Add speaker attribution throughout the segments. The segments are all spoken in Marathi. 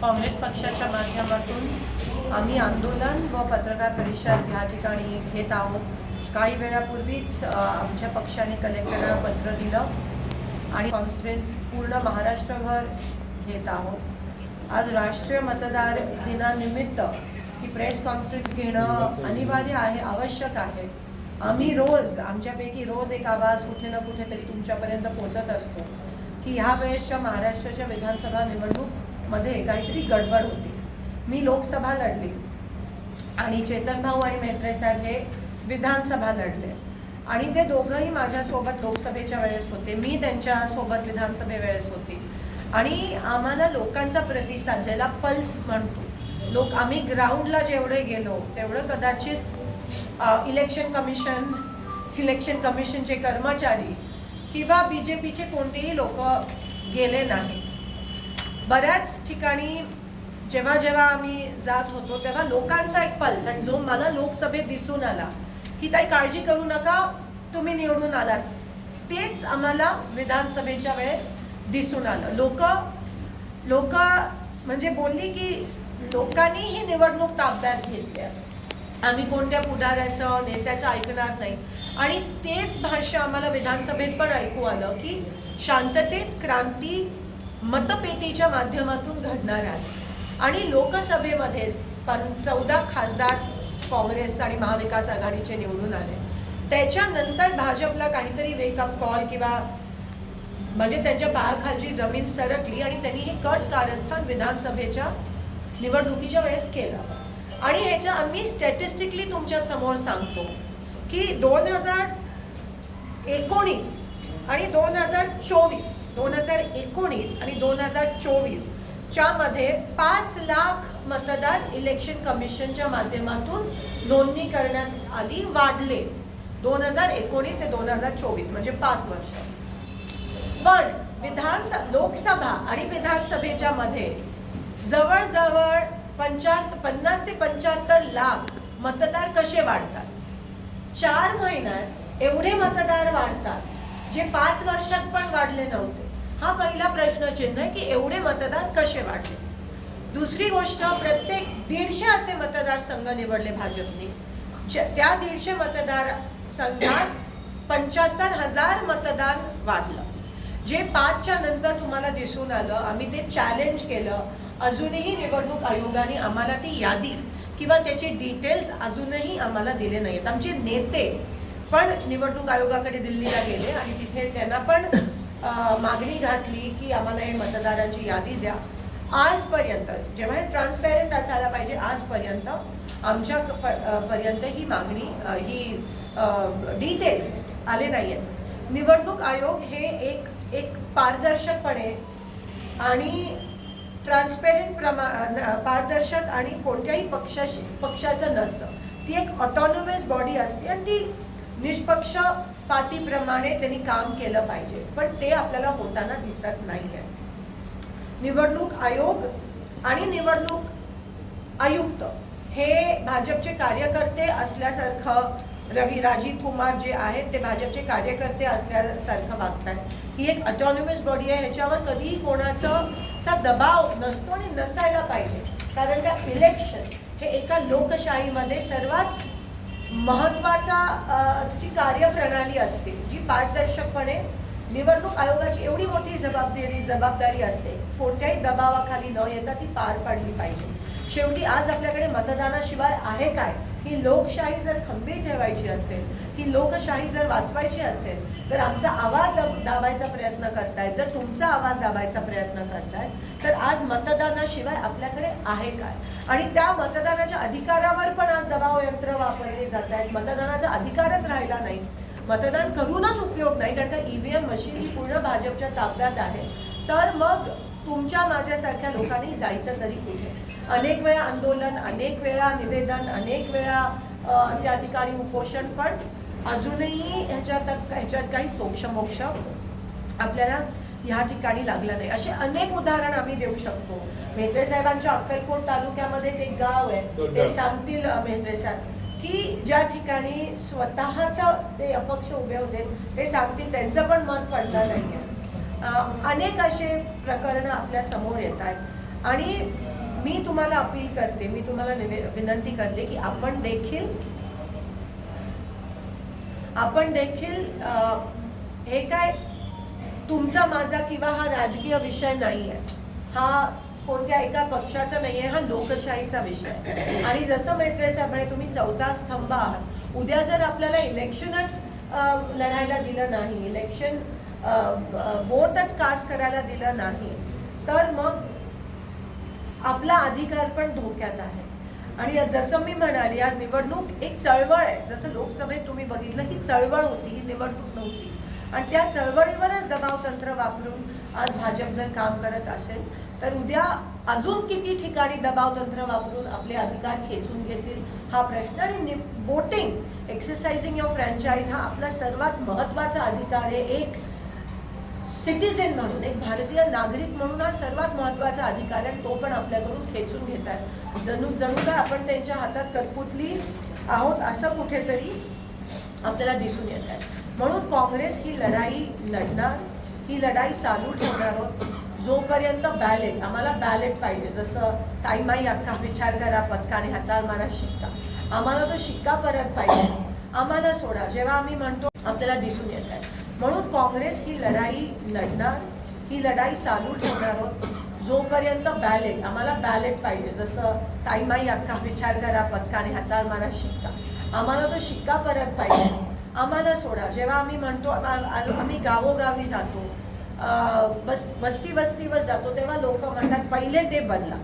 Speaker 1: काँग्रेस पक्षाच्या माध्यमातून आम्ही आंदोलन व पत्रकार परिषद ह्या ठिकाणी घेत आहोत. काही वेळापूर्वीच आमच्या पक्षाने कलेक्टरला पत्र दिलं आणि कॉन्फरन्स पूर्ण महाराष्ट्रभर घेत आहोत. आज राष्ट्रीय मतदार दिनानिमित्त ही प्रेस कॉन्फरन्स घेणं अनिवार्य आहे आवश्यक आहे. आम्ही रोज आमच्यापैकी रोज एक आवाज कुठे ना कुठेतरी तुमच्यापर्यंत पोहोचत असतो. की ह्या वेळेसच्या महाराष्ट्राच्या विधानसभा निवडणूक मध्ये काहीतरी गडबड होती. मी लोकसभा लढली. आणि चेतन भाऊ आणि मेत्रे साहेब हे विधानसभा लढले. आणि ते दोघंही माझ्यासोबत लोकसभेच्या वेळेस होते. मी त्यांच्यासोबत विधानसभे वेळेस होती. आणि आम्हाला लोकांचा प्रतिसाद ज्याला पल्स म्हणतो. लोक आम्ही ग्राउंडला जेवढे गेलो तेवढं कदाचित इलेक्शन कमिशन इलेक्शन कमिशनचे कर्मचारी किंवा बी जे पीचे कोणतेही लोक गेले नाही बऱ्याच ठिकाणी जेव्हा जेव्हा आम्ही जात होतो तेव्हा लोकांचा एक पल्स आणि जो मला लोकसभेत दिसून आला की काही काळजी करू नका तुम्ही निवडून आलात. तेच आम्हाला विधानसभेच्या वेळेत दिसून आलं. लोक लोक म्हणजे बोलली की लोकांनी ही निवडणूक ताब्यात घेतली आहे. आम्ही कोणत्या पुढाऱ्याचं नेत्याचं ऐकणार नाही. आणि तेच भाष्य आम्हाला विधानसभेत पण ऐकू आलं की शांततेत क्रांती मतपेटीच्या माध्यमातून घडणार आहे. आणि लोकसभेमध्ये पण चौदा खासदार काँग्रेस आणि महाविकास आघाडीचे निवडून आले. त्याच्यानंतर भाजपला काहीतरी वेकअप कॉल किंवा म्हणजे त्यांच्या पायाखालची जमीन सरकली आणि त्यांनी हे कट कारस्थान विधानसभेच्या निवडणुकीच्या वेळेस केलं. आणि ह्याच्या आम्ही स्टॅटिस्टिकली तुमच्यासमोर सांगतो की दोन हजार एकोणीस आणि दोन हजार चोवीस दोन हजार एकोणीस आणि दोन हजार चोवीस च्या मध्ये पाच लाख मतदार इलेक्शन कमिशनच्या माध्यमातून नोंदणी करण्यात आली वाढले. दोन हजार एकोणीस ते दोन हजार चोवीस म्हणजे पाच वर्ष. पण विधानसभा लोकसभा आणि विधानसभेच्या मध्ये जवळजवळ पंच्याहत्तर पन्नास ते पंच्याहत्तर लाख मतदार कसे वाढतात? चार महिन्यात एवढे मतदार वाढतात जे पाच वर्षात पण वाढले नव्हते. हा पहिला प्रश्नचिन्ह आहे की एवढे मतदार कसे वाढले? दुसरी गोष्ट प्रत्येक दीडशे असे मतदारसंघ निवडले भाजपने. त्या दीडशे मतदार संघात पंच्याहत्तर हजार मतदान वाढलं. जे पाचच्या नंतर तुम्हाला दिसून आलं आम्ही ते चॅलेंज केलं. अजूनही निवडणूक आयोगाने आम्हाला ती यादी किंवा त्याचे डिटेल्स अजूनही आम्हाला दिले नाहीत. आमचे नेते पण निवडणूक आयोगाकडे दिल्लीला गेले आणि तिथे त्यांना पण मागणी घातली की आम्हाला हे मतदारांची यादी द्या. आजपर्यंत जेव्हा हे ट्रान्सपेरंट असायला पाहिजे आजपर्यंत आमच्या प- पर्यंत ही मागणी ही डिटेल्स आले नाही आहेत निवडणूक आयोग हे एक एक पारदर्शकपणे आणि ट्रान्सपेरंट प्रमा पारदर्शक आणि कोणत्याही पक्षाशी पक्षाचं नसतं. ती एक ऑटॉनॉमस बॉडी असते आणि ती निष्पक्ष पातीप्रमाणे त्यांनी काम केलं पाहिजे. पण ते आपल्याला होताना दिसत नाही आहे निवडणूक आयोग आणि निवडणूक आयुक्त हे भाजपचे कार्यकर्ते असल्यासारखं रवी राजीव कुमार जे आहेत ते भाजपचे कार्यकर्ते असल्यासारखं वागतात ही एक ऑटॉनॉमस बॉडी आहे. ह्याच्यावर कधीही कोणाचं चा दबाव नसतो आणि नसायला पाहिजे. कारण का इलेक्शन हे एका लोकशाहीमध्ये सर्वात महत्त्वाचा तिची जी कार्यप्रणाली असते जी पारदर्शकपणे निवडणूक आयोगाची एवढी मोठी जबाबदारी जबाबदारी असते कोणत्याही दबावाखाली न येता ती पार पाडली पाहिजे. शेवटी आज आपल्याकडे मतदानाशिवाय आहे काय? ही लोकशाही जर खंबीर ठेवायची असेल ही लोकशाही जर वाचवायची असेल तर आमचा आवाज दाबायचा प्रयत्न करताय. जर तुमचा आवाज दाबायचा प्रयत्न करताय तर आज मतदानाशिवाय आपल्याकडे आहे काय? आणि त्या मतदानाच्या अधिकारावर पण आज दबाव यंत्र वापरली जात आहेत. मतदानाचा अधिकारच राहिला नाही. मतदान करूनच उपयोग नाही कारण का ईव्हीएम मशीन ही पूर्ण भाजपच्या ताब्यात आहे. तर मग तुमच्या माझ्यासारख्या लोकांनी जायचं तरी कुठे? अनेक वेळा आंदोलन अनेक वेळा निवेदन अनेक वेळा त्या ठिकाणी उपोषण पण अजूनही ह्याच्यात ह्याच्यात काही सोक्षमोक्ष आपल्याला ह्या ठिकाणी लागलं नाही. असे अनेक उदाहरण आम्ही देऊ शकतो. मेत्रे साहेबांच्या अक्कलकोट तालुक्यामध्येच एक गाव आहे ते सांगतील अ, मेत्रे साहेब. की ज्या ठिकाणी स्वतःचं ते अपक्ष उभे होते ते सांगतील त्यांचं पण मत पडलं नाही अनेक असे प्रकरणं आपल्यासमोर येत आहेत. आणि मी तुम्हाला अपील करते मी तुम्हाला निवे- विनंती करते की आपण देखील आपण देखील हे काय तुमचा माझा किंवा हा राजकीय विषय नाही आहे हा कोणत्या एका पक्षाचा नाही आहे हा लोकशाहीचा विषय. आणि जसं मैत्रे साहेब तुम्ही चौथा स्तंभ आहात. उद्या जर आपल्याला इलेक्शनच लढायला दिलं नाही इलेक्शन वोटच कास्ट करायला दिलं नाही तर मग आपला अधिकार पण धोक्यात आहे. आणि जसं मी म्हणाली आज निवडणूक एक चळवळ आहे. जसं लोकसभेत तुम्ही बघितलं ही चळवळ होती ही निवडणूक नव्हती. आणि त्या चळवळीवरच दबाव तंत्र वापरून आज भाजप जर काम करत असेल तर उद्या अजून किती ठिकाणी दबाव तंत्र वापरून आपले अधिकार खेचून घेतील हा प्रश्न. आणि वोटिंग एक्सरसाइजिंग युअर फ्रँचाईज हा आपला सर्वात महत्त्वाचा अधिकार आहे. एक सिटीझन म्हणून एक भारतीय नागरिक म्हणून हा सर्वात महत्त्वाचा अधिकार आहे तो पण आपल्याकडून खेचून घेत आहे. जणू जणू काय आपण त्यांच्या हातात करपुतली आहोत असं कुठेतरी आपल्याला दिसून येत आहे. म्हणून काँग्रेस ही लढाई लढणार ही लढाई चालू ठेवणार आहोत. जोपर्यंत बॅलेट आम्हाला बॅलेट पाहिजे जसं ताईमाई अख्खा विचार करा पत्काने हाताळ मारा शिक्का. आम्हाला तो शिक्का परत पाहिजे. आम्हाला सोडा जेव्हा आम्ही म्हणतो आपल्याला दिसून येत आहे. म्हणून काँग्रेस ही लढाई लढणार ही लढाई चालू ठेवणार. आहोत जोपर्यंत बॅलेट आम्हाला बॅलेट पाहिजे जसं ताईमाई अख्खा विचार करा पत्काने हाताळ मारा शिक्का. आम्हाला तो शिक्का परत पाहिजे. आम्हाला सोडा. जेव्हा आम्ही म्हणतो आम्ही गावोगावी जातो बस वस्ती वस्तीवर जातो तेव्हा लोक म्हणतात पहिले ते बदला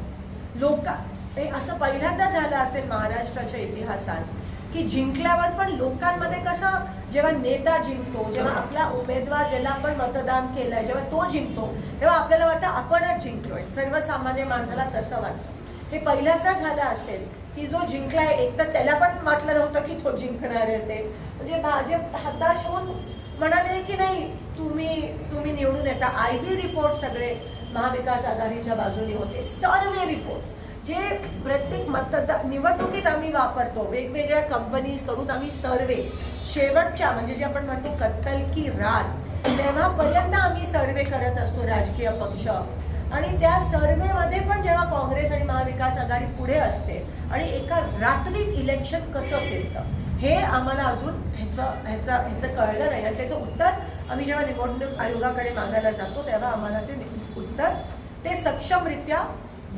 Speaker 1: लोक हे असं पहिल्यांदा झालं असेल महाराष्ट्राच्या इतिहासात की जिंकल्यावर पण लोकांमध्ये कसं जेव्हा नेता जिंकतो जेव्हा आपला उमेदवार ज्याला आपण मतदान केलंय जेव्हा तो जिंकतो तेव्हा आपल्याला वाटतं आपणच जिंकलोय. सर्वसामान्य माणसाला तसं वाटतं. हे पहिल्यांदा झालं असेल की जो जिंकलाय एक तर त्याला पण वाटलं नव्हतं की तो जिंकणार आहे ते. म्हणजे भाजप हताश होऊन म्हणाले की नाही तुम्ही तुम्ही निवडून येता. आय बी रिपोर्ट सगळे महाविकास आघाडीच्या बाजूने होते. सर्वे रिपोर्ट जे प्रत्येक मतदार निवडणुकीत आम्ही वापरतो वेगवेगळ्या कंपनीजकडून आम्ही सर्वे शेवटच्या म्हणजे जे आपण म्हणतो कत्तल की रात तेव्हापर्यंत आम्ही सर्वे करत असतो राजकीय पक्ष. आणि त्या सर्वेमध्ये पण जेव्हा काँग्रेस आणि महाविकास आघाडी पुढे असते आणि एका रात्रीत इलेक्शन कसं फिरतं हे आम्हाला अजून ह्याचं ह्याचं ह्याचं कळलं नाही. आणि त्याचं उत्तर आम्ही जेव्हा निवडणूक आयोगाकडे मागायला जातो तेव्हा आम्हाला ते उत्तर ते सक्षमरित्या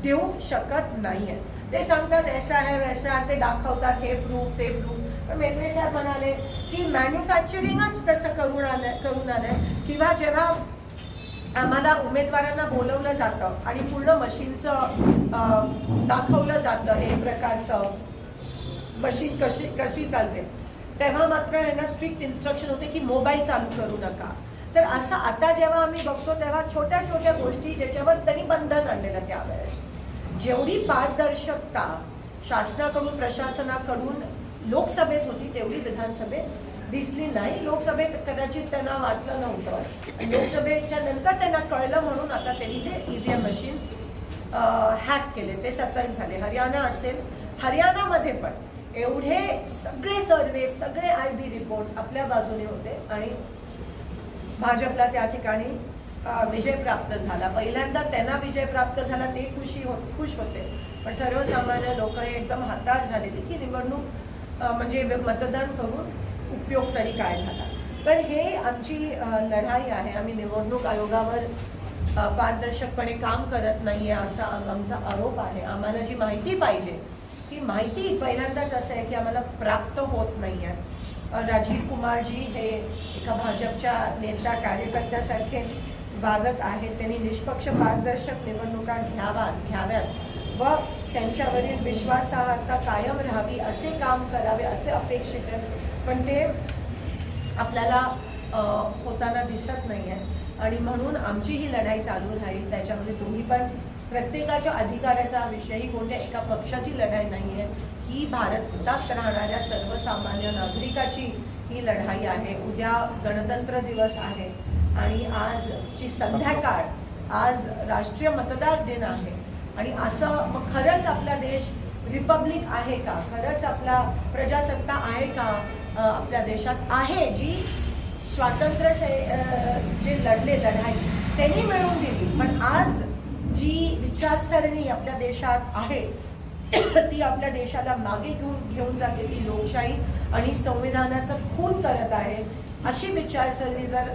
Speaker 1: देऊ शकत नाहीये. ते सांगतात ऐसा आहे वैसा ते दाखवतात हे प्रूफ ते प्रूफ पण मेत्रे साहेब म्हणाले की मॅन्युफॅक्चरिंगच तसं करून आलं करून आलंय. किंवा जेव्हा आम्हाला उमेदवारांना बोलवलं जातं आणि पूर्ण मशीनचं दाखवलं जातं एक प्रकारचं मशीन कशी कशी चालते तेव्हा मात्र यांना स्ट्रिक्ट इन्स्ट्रक्शन होते की मोबाईल चालू करू नका. तर असं आता जेव्हा आम्ही बघतो तेव्हा छोट्या छोट्या गोष्टी ज्याच्यावर त्यांनी बंधन आणलेलं त्यावेळेस जेवढी पारदर्शकता शासनाकडून प्रशासनाकडून लोकसभेत होती तेवढी विधानसभेत दिसली नाही. लोकसभेत कदाचित त्यांना वाटलं नव्हतं. लोकसभेच्या नंतर त्यांना कळलं म्हणून आता त्यांनी ते ईव्हीएम मशीन्स हॅक केले. ते सतर्क झाले. हरियाणा असेल हरियाणामध्ये पण एवढे सगळे सर्वे सगळे आय बी रिपोर्ट आपल्या बाजूने होते आणि भाजपला त्या ठिकाणी विजय प्राप्त झाला. पहिल्यांदा त्यांना विजय प्राप्त झाला ते खुशी हो खुश होते. पण सर्वसामान्य लोक हे एकदम हताश झालेली की निवडणूक म्हणजे मतदान करून उपयोग तरी काय झाला. तर हे आमची लढाई आहे. आम्ही निवडणूक आयोगावर पारदर्शकपणे काम करत नाही आहे असा आमचा आरोप आहे. आम्हाला जी माहिती पाहिजे ती माहिती पहिल्यांदाच असं आहे की आम्हाला प्राप्त होत नाही आहे. राजीव कुमारजी हे का भाजपच्या नेता कार्यकर्त्यासारखे वागत आहेत त्यांनी निष्पक्ष पारदर्शक निवडणुका घ्यावा घ्याव्यात व त्यांच्यावरील विश्वासार्हता कायम राहावी असे काम करावे असे अपेक्षित आहे पण ते आपल्याला होताना दिसत नाही आहे आणि म्हणून आमची ही लढाई चालू राहील त्याच्यामध्ये तुम्ही पण प्रत्येकाच्या अधिकाराचा हा विषय ही कोणत्या एका पक्षाची लढाई नाही आहे ही भारतात राहणाऱ्या सर्वसामान्य नागरिकाची ही लढाई आहे. उद्या गणतंत्र दिवस आहे. आणि आजची संध्याकाळ आज राष्ट्रीय मतदार दिन आहे. आणि असं मग खरंच आपला देश रिपब्लिक आहे का? खरंच आपला प्रजासत्ता आहे का? आपल्या देशात आहे जी स्वातंत्र्य जे लढले लढाई त्यांनी मिळवून दिली. पण आज जी विचारसरणी आपल्या देशात आहे ती आपल्या देशाला मागे घेऊन घेऊन जाते ती लोकशाही आणि संविधानाचं खून करत आहे. अशी विचारसरणी जर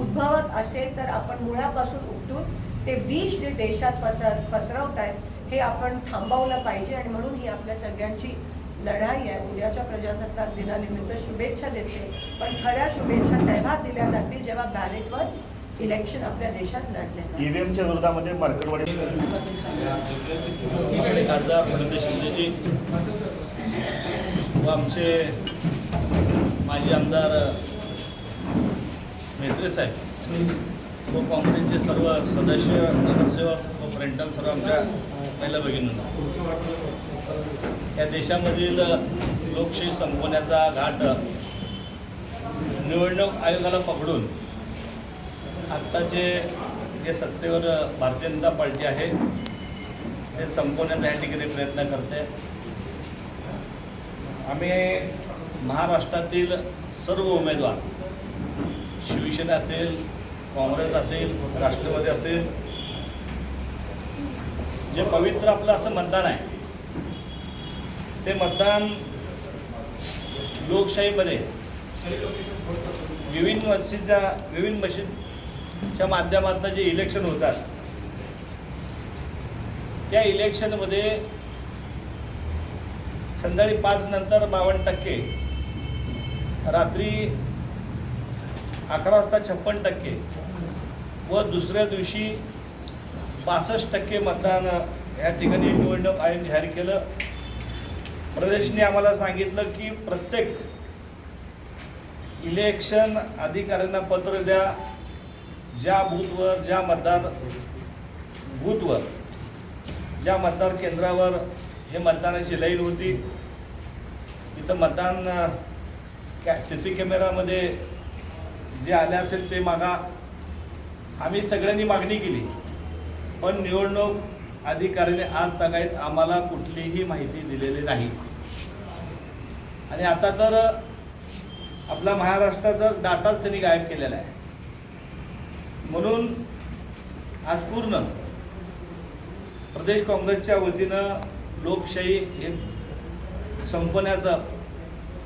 Speaker 1: उद्भवत असेल तर आपण मुळापासून उठून ते विष जे देशात पसर पसरवत आहेत हे आपण थांबवलं पाहिजे आणि म्हणून ही आपल्या सगळ्यांची लढाई आहे. उद्याच्या प्रजासत्ताक दिनानिमित्त शुभेच्छा देते. पण खऱ्या शुभेच्छा तेव्हा दिल्या जातील जेव्हा बॅलेटवर इलेक्शन आपल्या देशात लढले
Speaker 2: ईव्हीएमच्या विरोधामध्ये मार्केटवाडी
Speaker 3: खासदार शिंदेजी व आमचे माजी आमदार मेत्रे साहेब. व काँग्रेसचे सर्व सदस्य नगरसेवक व प्रेंटल सर्व आमच्या पहिल्या भगिनींना. या देशामधील लोकशाही संपवण्याचा घाट निवडणूक आयोगाला पकडून आत्ताचे जे सत्तेवर भारतीय जनता पार्टी आहे ते संपवण्याचा या ठिकाणी प्रयत्न करते? आम्ही महाराष्ट्रातील सर्व उमेदवार शिवसेना असेल काँग्रेस असेल राष्ट्रवादी असेल जे पवित्र आपलं असं मतदान आहे ते मतदान लोकशाहीमध्ये विविध मशीदच्या विविध च्या माध्यमातून जे इलेक्शन होतात. त्या इलेक्शनमध्ये संध्याकाळी पाच नंतर बावन्न टक्के रात्री अकरा वाजता छप्पन टक्के व दुसऱ्या दिवशी पासष्ट टक्के मतदान या ठिकाणी निवडणूक आयोग जाहीर केलं. प्रदेशने आम्हाला सांगितलं की प्रत्येक इलेक्शन अधिकाऱ्यांना पत्र द्या. ज्या बूथवर ज्या मतदार बूथवर ज्या मतदार केंद्रावर हे मतदानाची लाईन होती तिथं मतदान कॅ सी सी कॅमेरामध्ये जे आले असेल ते मागा. आम्ही सगळ्यांनी मागणी केली पण निवडणूक अधिकाऱ्याने आज तागायत आम्हाला कुठलीही माहिती दिलेली नाही. आणि आता तर आपला महाराष्ट्राचा डाटाच त्यांनी गायब केलेला आहे. म्हणून आज पूर्ण प्रदेश काँग्रेसच्या वतीनं लोकशाही हे संपवण्याचा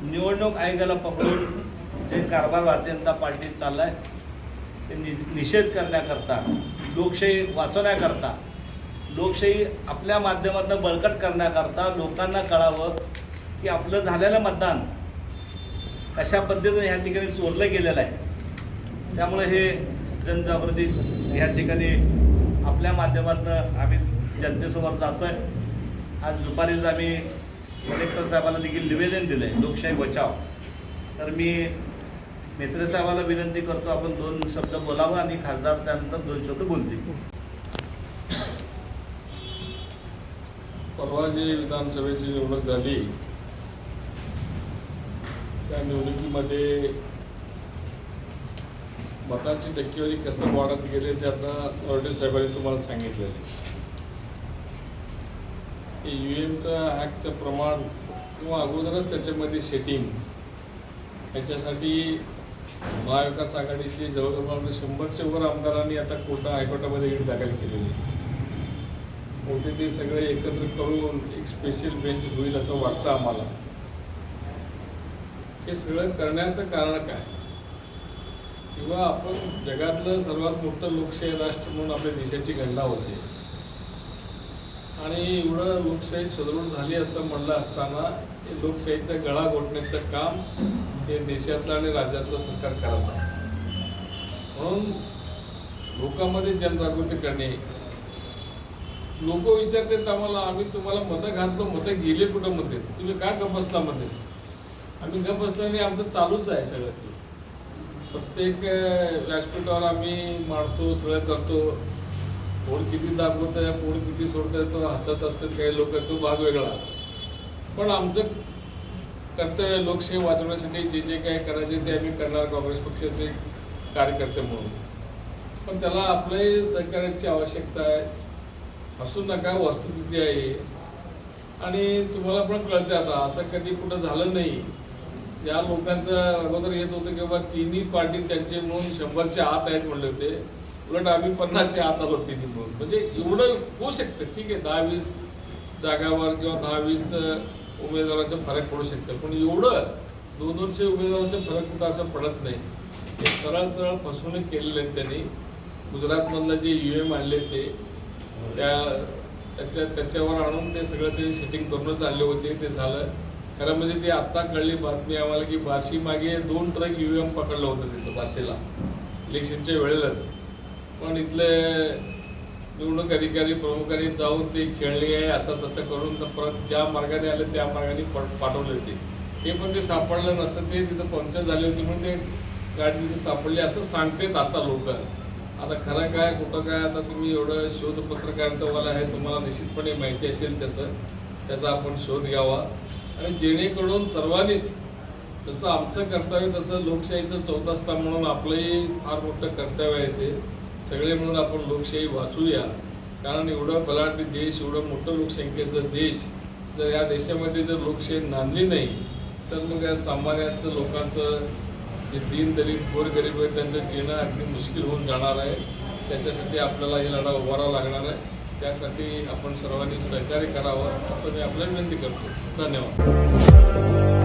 Speaker 3: निवडणूक आयोगाला पकडून जे कारभार भारतीय जनता पार्टीत चालला आहे ते नि निषेध करण्याकरता लोकशाही वाचवण्याकरता लोकशाही आपल्या माध्यमातून बळकट करण्याकरता लोकांना कळावं की आपलं झालेलं मतदान कशा पद्धतीनं ह्या ठिकाणी चोरलं गेलेलं आहे. त्यामुळे हे जनजागृती या ठिकाणी आपल्या माध्यमातून आम्ही जनतेसमोर जातो आहे आज दुपारीच आम्ही कलेक्टर साहेबाला देखील निवेदन दिलं आहे लोकशाही बचाव. तर मी मेत्रे साहेबाला विनंती करतो आपण दोन शब्द बोलावं आणि खासदार त्यानंतर दोन शब्द बोलतील.
Speaker 4: परवा जी विधानसभेची निवडणूक झाली त्या निवडणुकीमध्ये मताची टक्केवारी कसं वाढत गेले ते आता नरडे साहेबांनी तुम्हाला सांगितलेले आहे. यू एमचं हॅकचं प्रमाण किंवा अगोदरच त्याच्यामध्ये सेटिंग याच्यासाठी महाविकास आघाडीचे जवळजवळ शंभरच्या वर आमदारांनी आता कोर्टा हायकोर्टामध्ये ईड दाखल केलेली मोठे ते सगळे एकत्र करून एक स्पेशल बेंच होईल असं वाटतं आम्हाला. हे सगळं करण्याचं कारण काय? किंवा आपण जगातलं सर्वात मोठं लोकशाही राष्ट्र म्हणून आपल्या देशाची गणना होते. आणि एवढं लोकशाही सुदृढ झाली असं म्हणलं असताना हे लोकशाहीचा गळा घोटण्याचं काम हे देशातलं आणि राज्यातलं सरकार करत आहे. म्हणून लोकांमध्ये जनजागृती करणे. लोक विचारतात आम्हाला आम्ही तुम्हाला मतं घातलो मतं गेले कुठं मध्ये? तुम्ही का गप बसला मध्ये? आम्ही गप बसल्याने आमचं चालूच आहे सगळं. ते प्रत्येक व्यासपीठावर आम्ही मारतो सगळं करतो. कोण किती दाखवत आहे किती सोडत आहे तो हसत असतात काही लोक तो भाग वेगळा. पण आमचं कर्तव्य लोकशाही वाचवण्यासाठी जे जे काही करायचे ते आम्ही करणार काँग्रेस पक्षाचे कार्यकर्ते म्हणून. पण त्याला आपल्याही सहकार्याची आवश्यकता आहे. असू नका वस्तुस्थिती आहे. आणि तुम्हाला पण कळते आता असं कधी कुठं झालं नाही. ज्या लोकांचं अगोदर येत होतं की बाबा तिन्ही पार्टी त्यांचे म्हणून शंभरच्या आत आहेत म्हणले होते उलट आम्ही पन्नासच्या आत आलो तिन्ही म्हणून. म्हणजे एवढं होऊ शकतं. ठीक आहे दहा वीस जागावर किंवा दहा वीस उमेदवाराचा फरक पडू शकतं. पण एवढं दोन दोनशे उमेदवाराचा फरक कुठं असं पडत नाही. हे सरळ सरळ फसवणूक केलेले आहेत त्यांनी. गुजरातमधलं जे यू एम आणले ते त्या त्याच्या त्याच्यावर आणून ते सगळं ते सेटिंग करूनच आणले होते. ते झालं. खरं म्हणजे ती आत्ता कळली बातमी आम्हाला की बार्शी मागे दोन ट्रक यू एम पकडलं होतं तिथं बार्शीला. इलेक्शनच्या वेळेलाच. पण इथले निवडणूक अधिकारी प्रमुखांनी जाऊन ते खेळले आहे असं तसं करून तर परत ज्या मार्गाने आले त्या मार्गाने प- पाठवले होते. ते पण ते सापडलं नसतं ते तिथं पंक्चर झाली होती म्हणून ते गाडी तिथे सापडली. असं सांगतेत आता लोक. आता खरं काय कुठं काय आता तुम्ही एवढं शोध पत्रकारितावाला आहे तुम्हाला निश्चितपणे माहिती असेल त्याचं. त्याचा आपण शोध घ्यावा. आणि जेणेकरून सर्वांनीच जसं आमचं कर्तव्य तसं लोकशाहीचं चौथा स्तंभ म्हणून आपलंही फार मोठं कर्तव्य आहे ते. सगळे म्हणून आपण लोकशाही वाचूया. कारण एवढं बलाढ्य देश एवढं मोठं लोकसंख्येचं देश जर या देशामध्ये जर लोकशाही नांदली नाही तर मग या सामान्याचं लोकांचं जे दीन दलित गोरगरीब आहे त्यांचं जीणं अगदी मुश्किल होऊन जाणार आहे. त्याच्यासाठी आपल्याला ही लढा उभारावा लागणार आहे. त्यासाठी आपण सर्वांनी सहकार्य करावं असं मी आपल्याला विनंती करतो. धन्यवाद.